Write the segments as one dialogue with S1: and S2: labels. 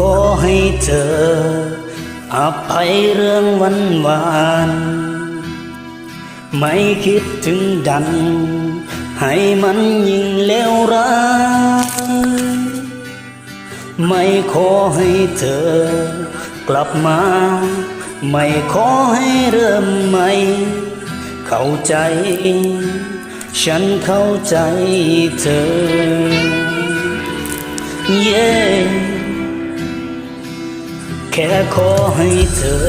S1: ขอให้เธออภัยเรื่องวันวาน ไม่คิดถึงดัน ให้มันยิ่งเลวร้ายไม่ขอให้เธอกลับมา ไม่ขอให้เริ่มใหม่ เข้าใจ ฉันเข้าใจเธอ เย้ แค่ขอให้เธอ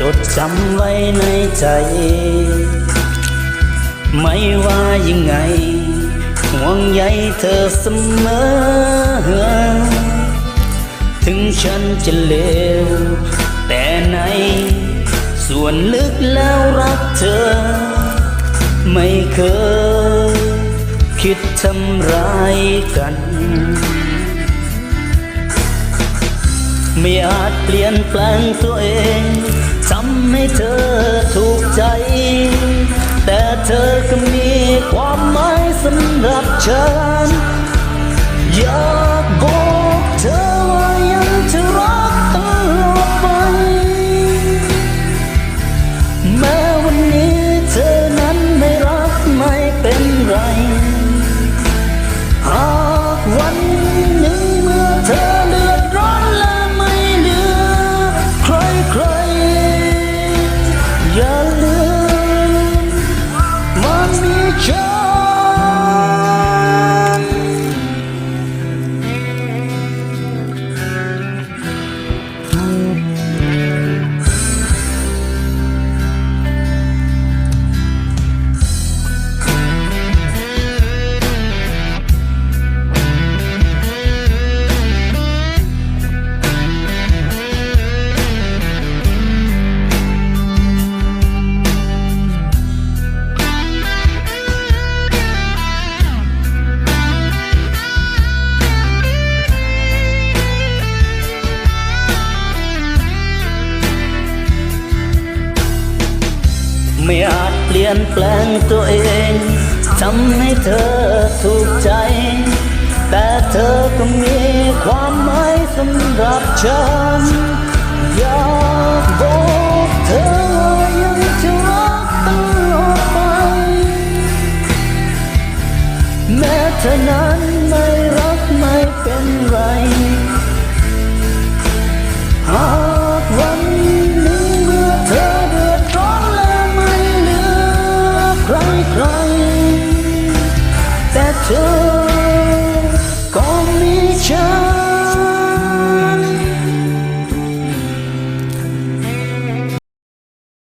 S1: จดจำไว้ในใจ ไม่ว่ายังไง ห่วงใยเธอเสมอ ถึงฉันจะเลว แต่ในส่วนลึกแล้วรักเธอ ไม่เคย คิดทำร้ายกัน ไม่อาจเปลี่ยนแปลงตัวเองทำให้เธอถูกใจ แต่เธอก็มีความหมายสำหรับฉัน ไม่อาจเปลี่ยนแปลงตัวเองทำให้เธอถูกใจ แต่เธอก็มีความหมายสำหรับฉันอยากบอก to